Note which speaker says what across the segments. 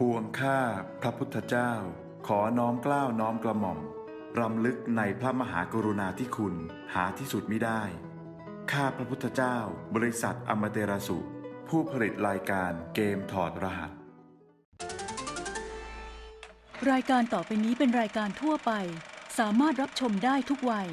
Speaker 1: ปวงข้าพระพุทธเจ้า ขอน้อมกล้าวน้อมกระหม่อม รำลึกในพระมหากรุณาธิคุณหาที่สุดมิได้ ข้าพระพุทธเจ้า บริษัทอมเตราสุ ผู้ผลิตรายการเกมถอดรหัส
Speaker 2: รายการต่อไปนี้เป็นรายการทั่วไป สามารถรับชมได้ทุกวัย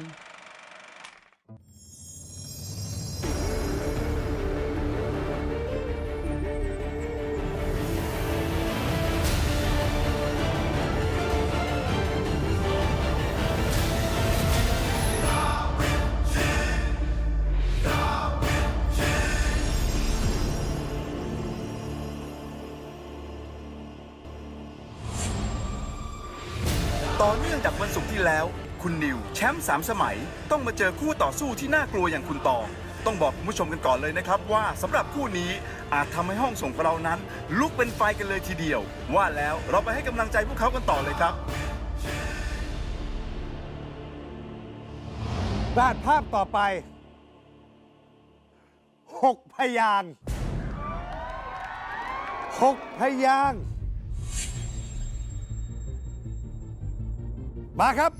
Speaker 3: ต่อเนื่องจากวันศุกร์ที่แล้ว คุณนิวแชมป์สามสมัย ต้องมาเจอคู่ต่อสู้ที่น่ากลัวอย่างคุณตองต้องบอกคุณผู้ชมกันก่อนเลยนะครับว่าสำหรับคู่นี้อาจทำให้ห้องส่งของเรานั้น ลุกเป็นไฟกันเลยทีเดียว ว่าแล้วเราไปให้กำลังใจพวกเขากันต่อเลยครับ
Speaker 4: รหัสภาพต่อไปหกพยางหกพยาง มาครับ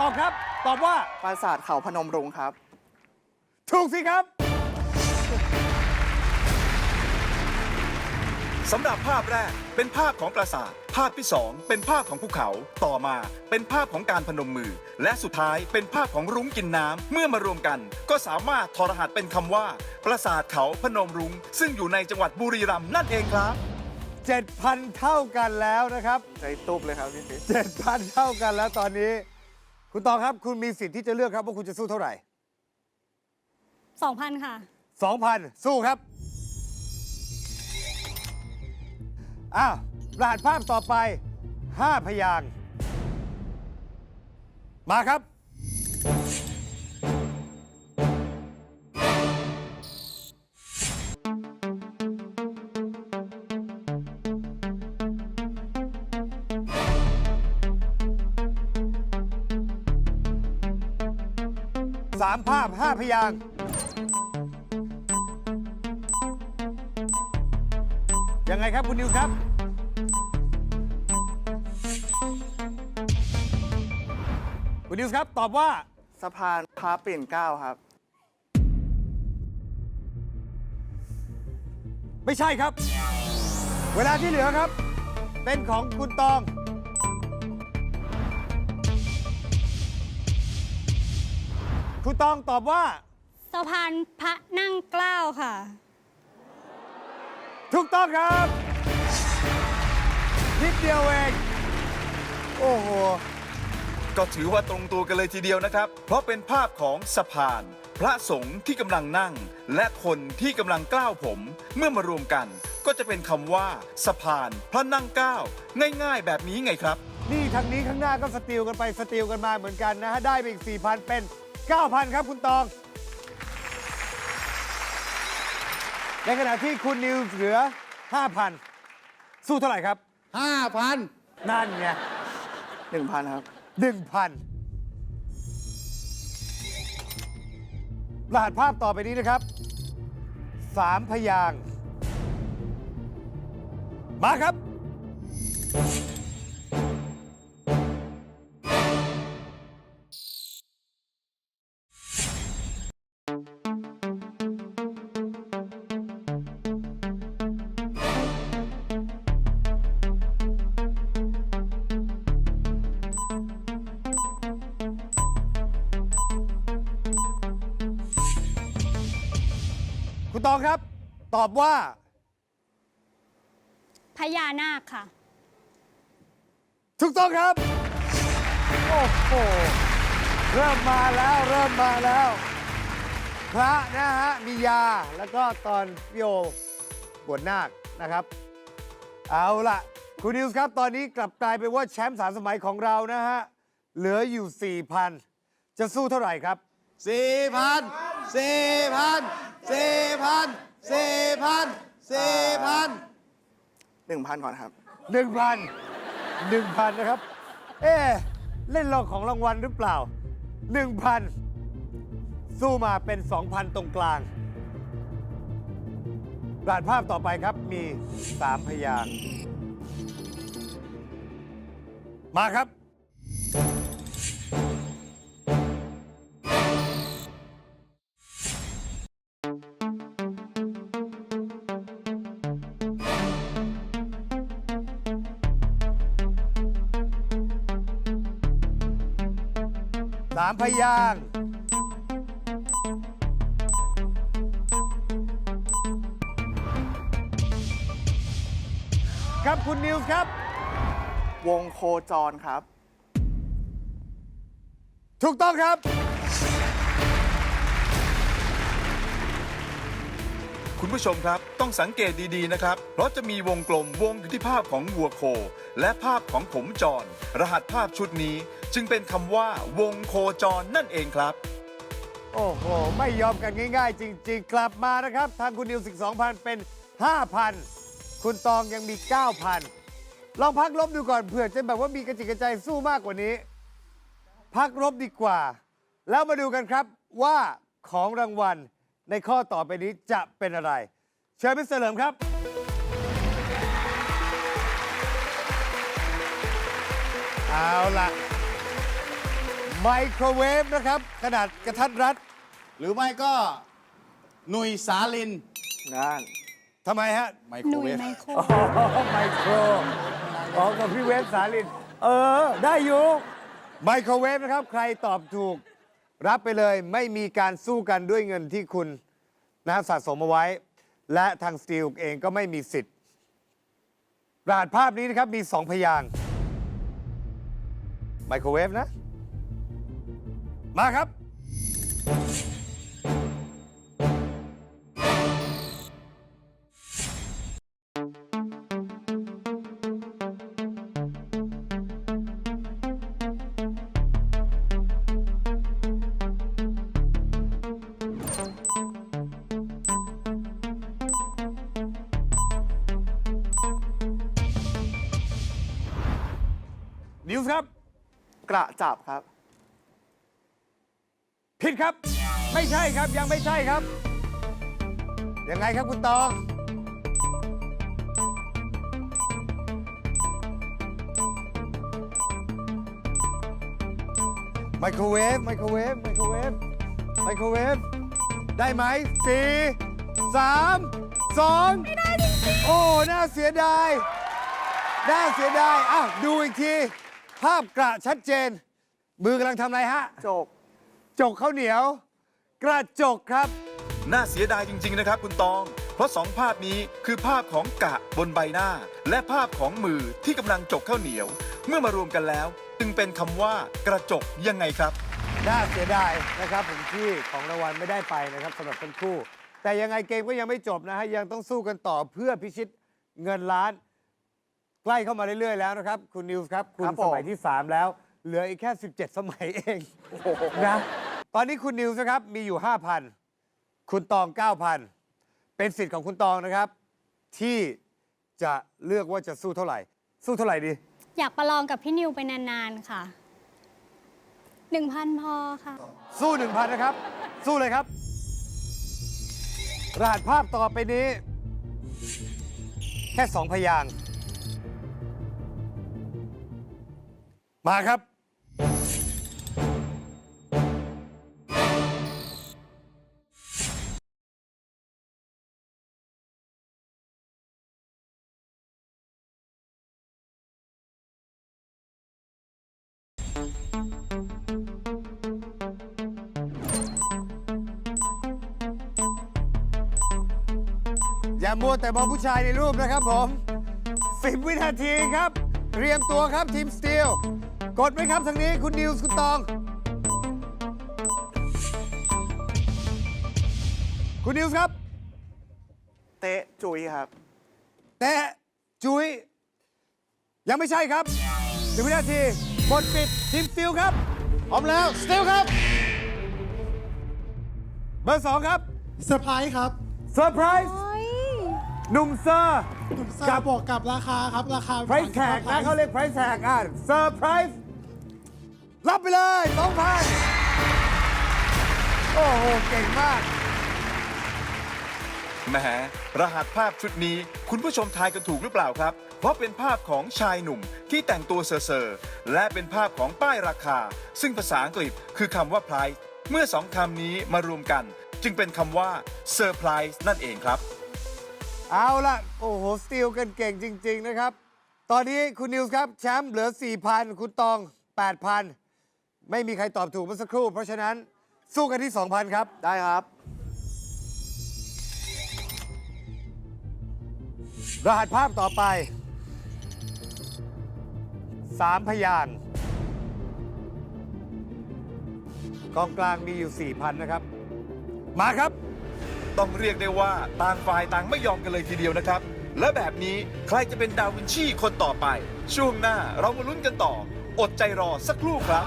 Speaker 4: ตอบครับ ตอบว่า
Speaker 5: ปราสาทเขาพนมรุ้งครับ
Speaker 4: ถูกสิครับ
Speaker 3: สำหรับภาพแรกเป็นภาพของปราสาท ภาพที่สองเป็นภาพของภูเขา ต่อมาเป็นภาพของการพนมมือ และสุดท้ายเป็นภาพของรุ้งกินน้ำ เมื่อมารวมกัน ก็สามารถทอรหัสเป็นคำว่า ปราสาทเขาพนมรุ้ง ซึ่งอยู่ในจังหวัดบุรีรัมย์นั่นเองครับ
Speaker 4: 7,000 เท่ากันแล้วนะครับ
Speaker 5: ใจตุ๊บเลยครับพี่ฟิช
Speaker 4: 7,000 เท่ากันแล้วตอนนี้ คุณตองครับ คุณมีสิทธิ์ที่จะเลือกครับว่าคุณจะสู้เท่าไหร่
Speaker 6: 2,000ค่ะ
Speaker 4: 2,000 สู้ครับ อ้าวรหัสภาพต่อไป 5 พยางค์มาครับ สามภาพ5พยางค์ยังไงครับคุณนิวครับ คุณนิวครับ ตอบว่า
Speaker 5: สะพานพระปิ่นเกล้าครับ
Speaker 4: ไม่ใช่ครับ เวลาที่เหลือครับ เป็นของคุณตอง คุณตองตอบว่า
Speaker 6: สะพานพระนั่งเกล้าค่ะ
Speaker 4: ถูกต้องครับนิดเดียวเองโอ้โห
Speaker 3: ก็ถือว่าตรงตัวกันเลยทีเดียวนะครับ เพราะเป็นภาพของสะพาน พระสงฆ์ที่กำลังนั่ง และคนที่กำลังกล้าวผม เมื่อมารวมกัน ก็จะเป็นคำว่า สะพาน พระนั่งเกล้าวง่ายๆ แบบนี้ไงครับ
Speaker 4: นี่ทางนี้ข้างหน้าก็สติลกันไปสติลกันมาเหมือนกันนะฮะ ได้ไปอีก 4,000 เป็น 9,000 ครับคุณตอง ในขณะที่คุณนิวเหลือ 5,000 สู้เท่าไหร่ครับ
Speaker 7: 5,000
Speaker 4: นั่นไง
Speaker 5: 1,000ครับ
Speaker 4: 1,000 รหัสภาพต่อไปนี้นะครับ3พยางค์มาครับ ตอบว่า
Speaker 6: พญานาคค่ะ
Speaker 4: ถูกต้องครับ โอ้โห เริ่มมาแล้วเริ่มมาแล้ว พระนะฮะ มียาแล้วก็ตอนพี่โอบวชนาคนะครับ เอาล่ะ คุณนิวส์ครับ ตอนนี้กลับกลายเป็นว่าแชมป์สามสมัยของเรานะฮะ เหลืออยู่ 4,000 จะสู้เท่าไหร่ครับ
Speaker 7: สี่พันสี่พันสี่พัน สี่พันสี่พัน
Speaker 5: 1,000ก่อนครับ
Speaker 4: 1,000 1,000นะครับ เอ๊ะเล่นลองของรางวัลหรือเปล่า1,000สู้มาเป็น2,000ตรงกลางรหัสภาพต่อไปครับมี3พยางค์มาครับ สามพยางค์ครับคุณนิวส์ครับ
Speaker 5: วงโคจรครับ
Speaker 4: ถูกต้องครับ
Speaker 3: คุณผู้ชมครับต้องสังเกตดีๆนะครับ เพราะจะมีวงกลมวงอยู่ที่ภาพของวัวโค และภาพของผมจร รหัสภาพชุดนี้ จึงเป็นคำว่าวงโคจรนั่นเองครับ
Speaker 4: โอ้โห ไม่ยอมกันง่าย ๆ จริง ๆ กลับมานะครับ ทางคุณนิวสิก2,000 เป็น 5,000 คุณตองยังมี 9,000 ลองพักลบดูก่อนเผื่อจะแบบว่ามีกระจิกกระใจสู้มากกว่านี้ พักลบดีกว่า แล้วมาดูกันครับว่าของรางวัลในข้อต่อไปนี้จะเป็นอะไร เชิญพี่เสริมครับ เอาล่ะ ไมโครเวฟนะครับ ขนาดกระทัดรัด
Speaker 7: หรือไม่ก็หนุยสาลิน
Speaker 5: นั่น
Speaker 4: ทำไมฮะ
Speaker 7: ไม
Speaker 6: ห
Speaker 7: โคร
Speaker 6: นุ่ย
Speaker 7: เวฟ
Speaker 6: ไมโคร
Speaker 4: อ๋อไมโครอ๋อกับพี่เวฟสาลิน เออ ได้อยู่ ไมโครเวฟนะครับ ใครตอบถูก รับไปเลยไม่มีการสู้กันด้วยเงินที่คุณนะครับสะสมเอาไว้ และทางสตีลเองก็ไม่มีสิทธิ์รหัสภาพนี้นะครับมี 2 พยางค์ไมโครเวฟนะ มาครับ นิวส์ครับ
Speaker 5: กระจับ
Speaker 4: ครับยังไม่ใช่ครับ ยังไงครับคุณตองไมโครเวฟไมโครเวฟไมโครเวฟไมโครเวฟได้ไหมสี่สามสองไม่ได้จริงๆโอ้น่าเสียดายน่าเสียดายอะดูอีกที ภาพกระชัดเจน มือกำลังทำอะไรฮะ
Speaker 5: จก
Speaker 4: จกข้าวเหนียว กระจกครับ
Speaker 3: น่าเสียดายจริง ๆ นะครับคุณตอง เพราะสองภาพนี้คือภาพของกะบนใบหน้า และภาพของมือที่กำลังจกข้าวเหนียว เมื่อมารวมกันแล้ว จึงเป็นคำว่ากระจกยังไงครับ
Speaker 4: น่าเสียดายนะครับผมที่ของรางวัลไม่ได้ไปนะครับสำหรับทั้งคู่ แต่ยังไงเกมก็ยังไม่จบนะฮะยังต้องสู้กันต่อเพื่อพิชิตเงินล้าน ใกล้เข้ามาเรื่อยๆแล้วนะครับ คุณนิวส์ครับ คุณ
Speaker 5: ครับผม
Speaker 4: สมัยที่ 3 แล้ว เหลืออีกแค่ 17 สมัยเองนะ ตอนนี้คุณนิวส์นะครับมีอยู่ 5,000 คุณตอง 9,000 เป็นสิทธิ์ของคุณตองนะครับ ที่จะเลือกว่าจะสู้เท่าไหร่ สู้เท่าไหร่ดี
Speaker 6: อยากประลองกับพี่นิวไปนานๆค่ะหนึ่งพันพอค่ะ
Speaker 4: สู้ 1,000 นะครับ สู้เลยครับ รหัสภาพต่อไปนี้ แค่2พยางค์มาครับ อย่ามัวแต่มองผู้ชายในรูปนะครับผม 10 วินาทีครับ เตรียมตัวครับทีมสตีล กดไหมครับทางนี้คุณนิวส์คุณตอง คุณนิวส์ครับ
Speaker 5: เตะจุยครับ
Speaker 4: แต่จุยยังไม่ใช่ครับถึงวินาที หมดปิดทีมสติลครับ
Speaker 7: พร้อมแล้วสติลครับ
Speaker 4: เบอร์สองครับ
Speaker 8: เซอร์ไพรส์ครับ
Speaker 4: เซอร์ไพรส์
Speaker 6: โอ้ย
Speaker 4: หนุ่มเซอร์
Speaker 8: ทราบบวกกับราคาครับ ราคา
Speaker 4: ไพรส์แท็กนะเขาเรียกไพรส์แท็กอะเซอร์ไพรส์รับไปเลย2,000โอ้โห เก่งมาก
Speaker 3: แหมรหัสภาพชุดนี้ คุณผู้ชมทายกันถูกหรือเปล่าครับ เพราะเป็นภาพของชายหนุ่มที่แต่งตัวเซอร์ๆและเป็นภาพของป้ายราคา ซึ่งภาษาอังกฤษคือคำว่า price เมื่อสองคำนี้มารวมกัน จึงเป็นคำว่า surprise นั่นเองครับ
Speaker 4: เอาล่ะ โอ้โห สติลกันเก่งจริง ๆ นะครับ ตอนนี้คุณนิวส์ครับ แชมป์เหลือ 4,000 คุณตอง 8,000 ไม่มีใครตอบถูกเมื่อสักครู่ เพราะฉะนั้นสู้กันที่ 2,000 ครับ
Speaker 5: ได้ครับ
Speaker 4: รหัสภาพต่อไป 3พยานกองกลางมีอยู่ 4,000 นะครับ มาครับ
Speaker 3: ต้องเรียกได้ว่าต่างฝ่ายต่างไม่ยอมกันเลยทีเดียวนะครับ และแบบนี้ใครจะเป็นดาวินชีคนต่อไป ช่วงหน้าเรามาลุ้นกันต่อ อดใจรอสักครู่ครับ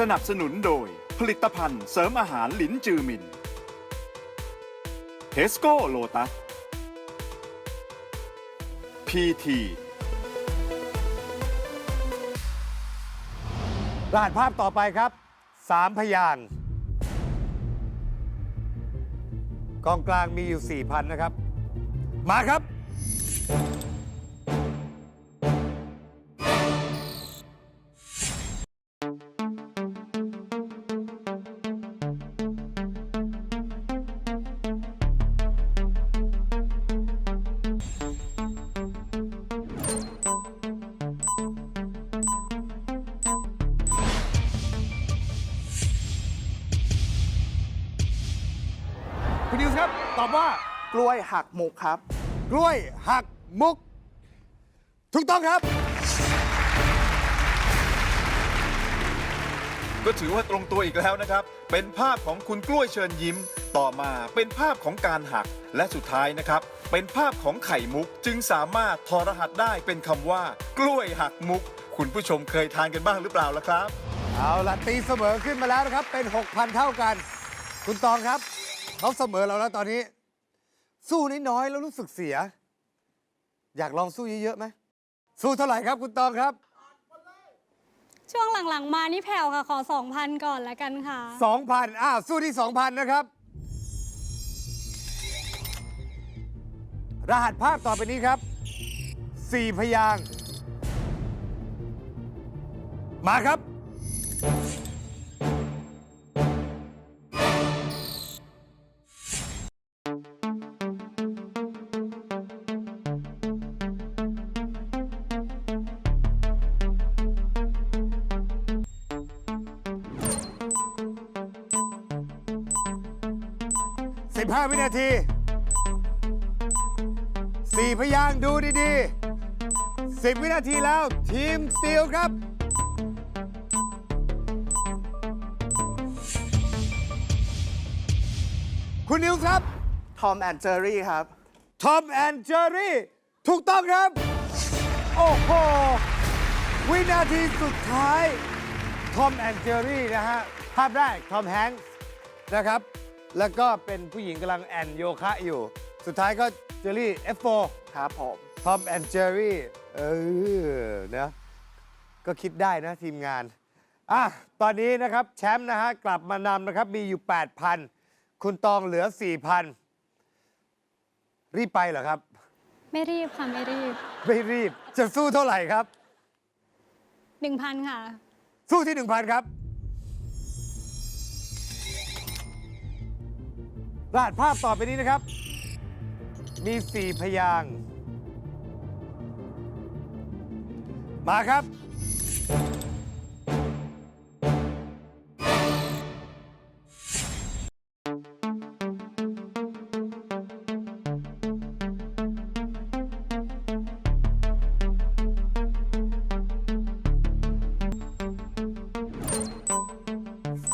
Speaker 3: สนับสนุนโดย ผลิตภัณฑ์เสริมอาหารหลินจือมินเทสโก้โลตัสพีที
Speaker 4: รหัสภาพต่อไปครับ3พยางค์กองกลางมีอยู่ 4,000 นะครับ มาครับ อบว่า
Speaker 5: กล้วยหักมุกครับ
Speaker 4: กล้วยหักมุก ถูกต้องครับ
Speaker 3: ก็ถือว่าตรงตัวอีกแล้วนะครับ เป็นภาพของคุณกล้วยเชิญยิ้ม ต่อมาเป็นภาพของการหัก และสุดท้ายนะครับ เป็นภาพของไข่มุก จึงสามารถทอรหัสได้เป็นคำว่า กล้วยหักมุก คุณผู้ชมเคยทานกันบ้างหรือเปล่าล่ะครับ
Speaker 4: เอาละตีเสมอขึ้นมาแล้วนะครับ เป็น 6,000 เท่ากัน คุณตองครับ เขาเสมอเราแล้วตอนนี้ สู้น้อยๆแล้วรู้สึกเสีย อยากลองสู้เยอะๆไหมสู้เท่าไหร่ครับคุณตองครับ
Speaker 6: ช่วงหลังๆ มานี่แผ่วค่ะ ขอ 2,000 ก่อนละกันค่ะ
Speaker 4: 2,000อ้าวสู้ที่ 2,000 นะครับ รหัสภาพต่อไปนี้ครับ 4 พยางค์มาครับ 15 วินาที 4 พยางค์ดูดีๆ 10 วินาทีแล้วทีมสตีลครับ คุณนิวครับ
Speaker 5: ทอมแอนเจอรี่ครับ
Speaker 4: ทอมแอนเจอรี่ถูกต้องครับ โอ้โห วินาทีสุดท้าย ทอมแอนเจอรี่นะฮะ ภาพแรก ทอมแฮงค์นะครับ แล้วก็เป็นผู้หญิงกำลังแอนโยคะอยู่ สุดท้ายก็เจอรี่ F4
Speaker 5: ครับผม
Speaker 4: ทอมแอนเจอรี่เออนะก็คิดได้นะทีมงาน อะ ตอนนี้นะครับแชมป์นะฮะกลับมานำนะครับ มีอยู่ 8,000 คุณตองเหลือ 4,000 รีบไปเหรอครับ
Speaker 6: ไม่รีบค่ะไม่รีบ
Speaker 4: ไม่รีบจะสู้เท่าไหร่ครับ
Speaker 6: 1,000 ค่ะ
Speaker 4: สู้ที่ 1,000 ครับ รหัสภาพต่อไปนี้นะครับ มีสี่พยางมาครับ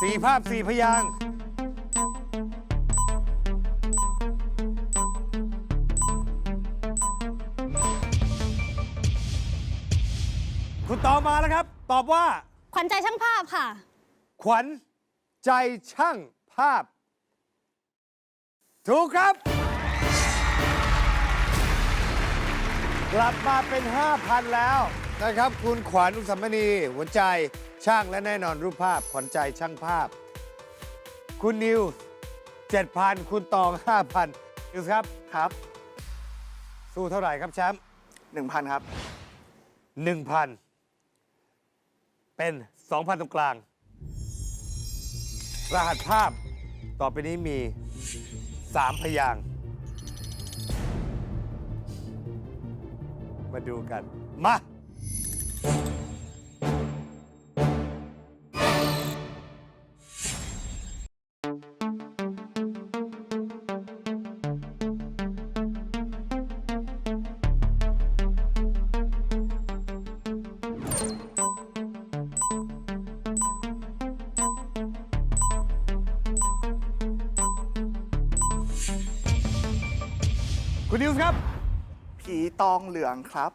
Speaker 4: สี่ภาพสี่พยาง ตอบมาแล้วครับ ตอบว่า
Speaker 6: ขวัญใจช่างภาพค่ะ
Speaker 4: ขวัญใจช่างภาพ ถูกครับ กลับมาเป็น 5,000 แล้วนะครับ คุณขวัญอุสามณีหัวใจช่างและแน่นอนรูปภาพ ขวัญใจช่างภาพ คุณนิว 7,000 คุณตอง 5,000 นิวส์ครับ
Speaker 5: ครับ
Speaker 4: สู้เท่าไหร่ครับแชมป์
Speaker 5: 1,000 ครับ
Speaker 4: 1,000 เป็น 2,000 ตรงกลาง รหัสภาพต่อไปนี้มี 3 พยางค์มาดูกัน มา
Speaker 5: ตองเหลืองครับ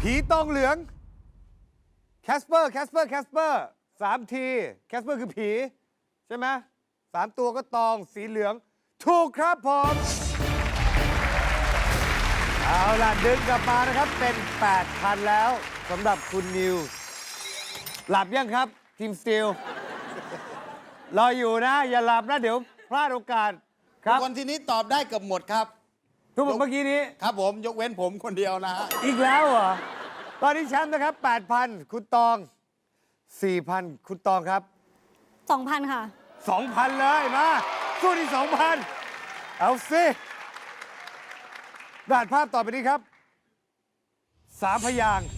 Speaker 4: ผีตองเหลืองแคสเปอร์แคสเปอร์แคสเปอร์สามทีแคสเปอร์คือผี ใช่ไหมสามตัวก็ตองสีเหลือง ถูกครับผม เอาล่ะ ดึงกลับมานะครับ เป็น 8,000 แล้วสำหรับคุณนิว หลับยังครับ ทีมสตีลรออยู่นะ อย่าหลับนะ เดี๋ยวพลาดโอกาสครับ
Speaker 7: คนที่นี้ตอบได้เกือบหมดครับ
Speaker 4: ทุกคนเมื่อกี้นี้
Speaker 7: ครับผมยกเว้นผมคนเดียวนะฮะ
Speaker 4: อีกแล้วเหรอ ตอนนี้แชมป์นะครับ 8,000 คุณตอง 4,000 คุณตองครับ
Speaker 6: 2,000ค่ะ
Speaker 4: 2,000 เลยมา สู้ที่ 2,000 เอาสิรหัสภาพต่อไปนี้ครับ สามพยางค์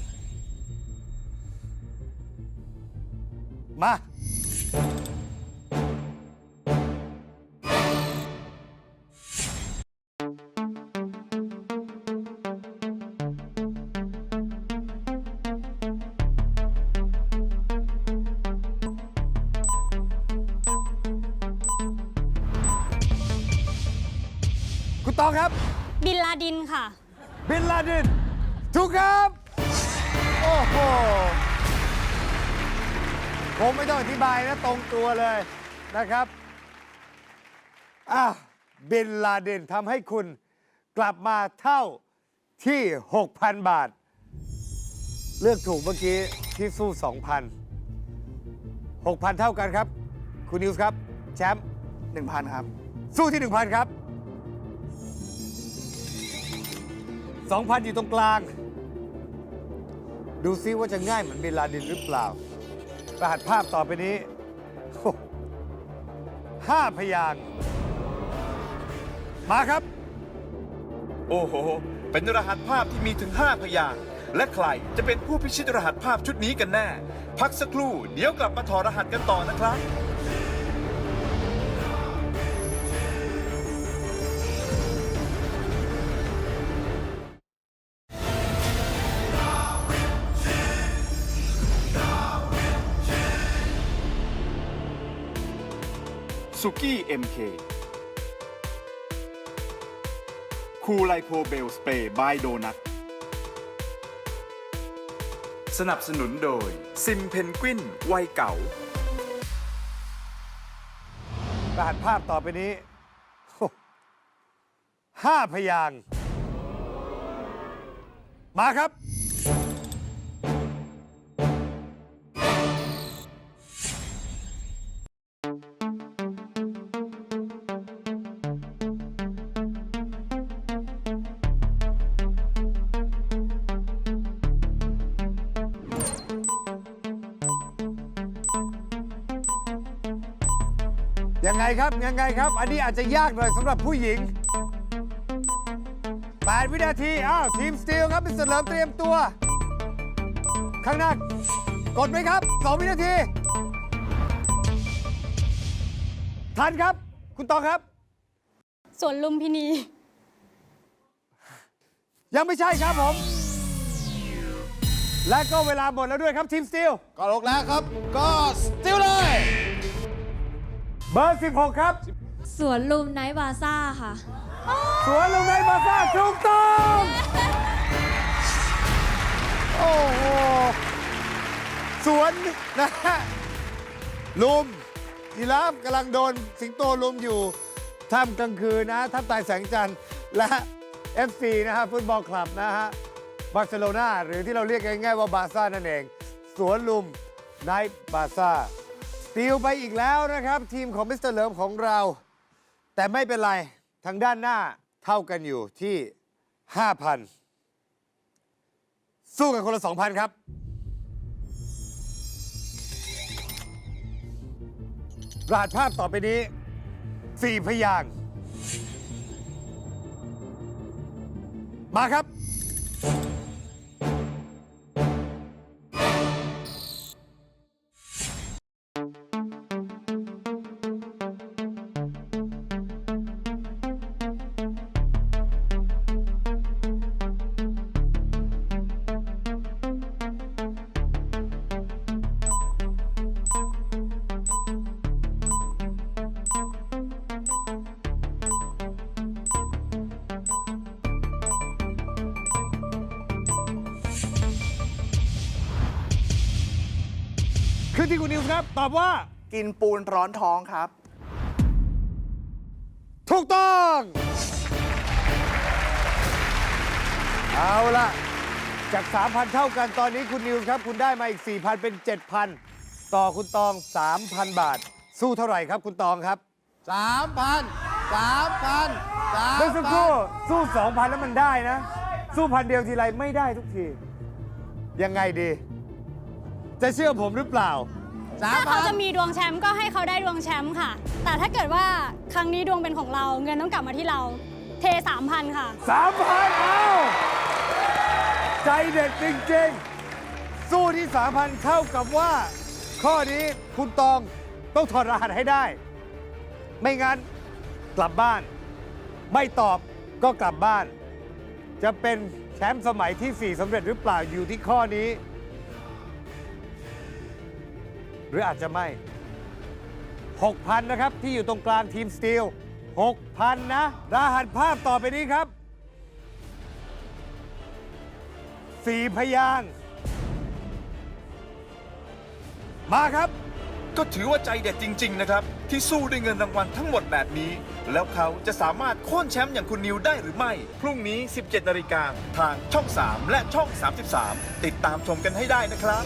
Speaker 4: มา บิ
Speaker 6: นลาดิน
Speaker 4: ถูกครับ โอ้โหผมไม่ต้องอธิบายนะตรงตัวเลยนะครับอ้าวบินลาดินทำให้คุณกลับมาเท่าที่ 6,000 บาท เลือกถูกเมื่อกี้ที่สู้ 2,000 6,000 เท่ากันครับ คุณนิวส์ครับ แชมป์
Speaker 5: 1,000 ครับ
Speaker 4: สู้ที่ 1,000 ครับ 2,000 อยู่ตรงกลาง ดูซิว่าจะง่ายเหมือนเบลาดินหรือเปล่า รหัสภาพต่อไปนี้ ห้าพยางค์มาครับ
Speaker 3: โอ้โห เป็นรหัสภาพที่มีถึง 5 พยางค์และใครจะเป็นผู้พิชิตรหัสภาพชุดนี้กันแน่ พักสักครู่ เดี๋ยวกลับมาถอดรหัสกันต่อนะครับ สุกี้ MK คูไลโพเบลสเปย์บายโดนัทสนับสนุนโดย ซิมเพนกวินวัยเก่า
Speaker 4: รหัสภาพต่อไปนี้โอ้ห้าพยางค์มาครับ ยังไงครับยังไงครับ อันนี้อาจจะยากหน่อยสำหรับผู้หญิง 8 วินาที อ้าว ทีมสตีลครับเป็นเสริมเตรียมตัว ข้างหน้ากดไหมครับ 2 วินาที ทันครับ คุณตองครับ
Speaker 6: ส่วนลุมพินี
Speaker 4: ยังไม่ใช่ครับผม และก็เวลาหมดแล้วด้วยครับทีมสตีล
Speaker 7: ก็ลกแล้วครับ ก็สติลเลย
Speaker 4: เบอร์ 16 ครับ
Speaker 9: สวนลุมไนท์บาซ่าค่ะ
Speaker 4: สวนลุงในบาซ่าถูกต้องโอ้โหสวนนะฮะลุมยีราฟกำลังโดนสิงโตลุมอยู่ท่ามกลางคืนนะท่ามใต้แสงจันทร์และ FC นะฮะฟุตบอลคลับนะฮะบาร์เซโลนาหรือที่เราเรียกง่ายๆว่าบาร์ซ่านั่นเอง สวนลุมไนท์บาซ่าส ตีลไปอีกแล้วนะครับ ทีมของมิสเตอร์เลิมของเรา แต่ไม่เป็นไร ทางด้านหน้าเท่ากันอยู่ที่ 5,000 สู้กันคนละ 2,000 ครับ รหัสภาพต่อไปนี้ 4 พยางค์มาครับ ตอบว่า
Speaker 5: กินปูนร้อนท้องครับ
Speaker 4: ถูกต้อง เอาล่ะจาก 3,000 เท่ากันตอนนี้คุณนิวส์ครับ คุณได้มาอีก 4,000 เป็น 7,000 ต่อคุณตอง 3,000 บาท สู้เท่าไหร่ครับคุณตองครับ
Speaker 7: สามพันสามพันสาม
Speaker 4: เมื่อสักค
Speaker 7: พั
Speaker 4: รู่
Speaker 7: น
Speaker 4: สู้2,000แล้วมันได้นะ สู้พันเดียวทีไรไม่ได้ทุกที ยังไงดี จะเชื่อผมหรือเปล่า
Speaker 7: สาม
Speaker 6: ถ้า
Speaker 7: พั
Speaker 6: เขา
Speaker 7: น
Speaker 6: จะมีดวงแชมป์ก็ให้เขาได้ดวงแชมป์ค่ะ แต่ถ้าเกิดว่าครั้งนี้ดวงเป็นของเรา เงินต้องกลับมาที่เรา เท3,000ค่ะ
Speaker 4: สามพันเอาใจเด็ดจริงๆ สู้ที่สามพันเท่ากับว่า ข้อนี้คุณตองต้องถอดรหัสให้ได้ ไม่งั้นกลับบ้าน ไม่ตอบก็กลับบ้าน จะเป็นแชมป์สมัยที่ 4สำเร็จหรือเปล่าอยู่ที่ข้อนี้ หรืออาจจะไม่ 6,000 นะครับ ที่อยู่ตรงกลางทีมสตีล 6,000 นะ รหัสภาพต่อไปนี้ครับ สี่พยางค์มาครับ
Speaker 3: ก็ถือว่าใจเด็ดจริง ๆ นะครับ ที่สู้ด้วยเงินรางวัลทั้งหมดแบบนี้ แล้วเขาจะสามารถโค่นแชมป์อย่างคุณนิวได้หรือไม่ พรุ่งนี้ 17 นาฬิกาทางช่อง 3 และช่อง 33 ติดตามชมกันให้ได้นะครับ